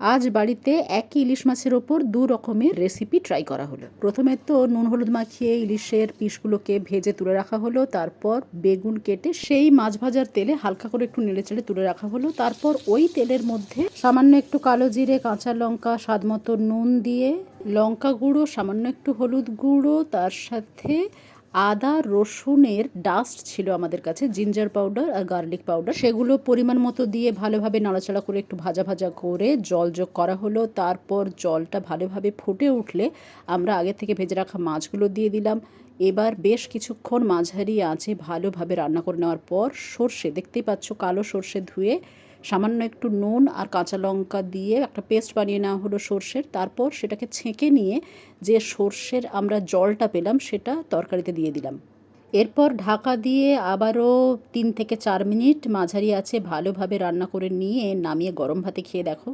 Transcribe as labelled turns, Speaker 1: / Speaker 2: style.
Speaker 1: আজ বাড়িতে একই ইলিশ মাছের ওপর দু রকমের রেসিপি ট্রাই করা হলো। প্রথমে তো নুন হলুদ মাখিয়ে ইলিশের পিসগুলোকে ভেজে তুলে রাখা হলো, তারপর বেগুন কেটে সেই মাছ ভাজার তেলে হালকা করে একটু নেড়ে চেড়ে তুলে রাখা হলো, তারপর ওই তেলের মধ্যে সামান্য একটু কালো জিরে, কাঁচা লঙ্কা, স্বাদ মতো নুন দিয়ে লঙ্কা গুঁড়ো, সামান্য একটু হলুদ গুঁড়ো, তার সাথে আদা, রসুনের ডাস্ট ছিল আমাদের কাছে জিঞ্জার পাউডার আর গার্লিক পাউডার সেগুলো পরিমাণ মতো দিয়ে ভালোভাবে নাড়াচাড়া করে একটু ভাজা ভাজা করে জল যোগ করা হলো। তারপর জলটা ভালোভাবে ফুটে উঠলে আমরা আগে থেকে ভেজে রাখা মাছগুলো দিয়ে দিলাম। এবার বেশ কিছুক্ষণ মাঝারি আছে ভালোভাবে রান্না করে নেওয়ার পর সর্ষে, দেখতেই পাচ্ছ কালো সর্ষে ধুয়ে সামান্য একটু নুন আর কাঁচা লঙ্কা দিয়ে একটা পেস্ট বানিয়ে নেওয়া হলো সর্ষের। তারপর সেটাকে ছেঁকে নিয়ে যে সর্ষের আমরা জলটা পেলাম, সেটা তরকারিতে দিয়ে দিলাম। এরপর ঢাকা দিয়ে আবারও তিন থেকে চার মিনিট মাঝারি আছে ভালোভাবে রান্না করে নিয়ে নামিয়ে গরম ভাতে খেয়ে দেখো।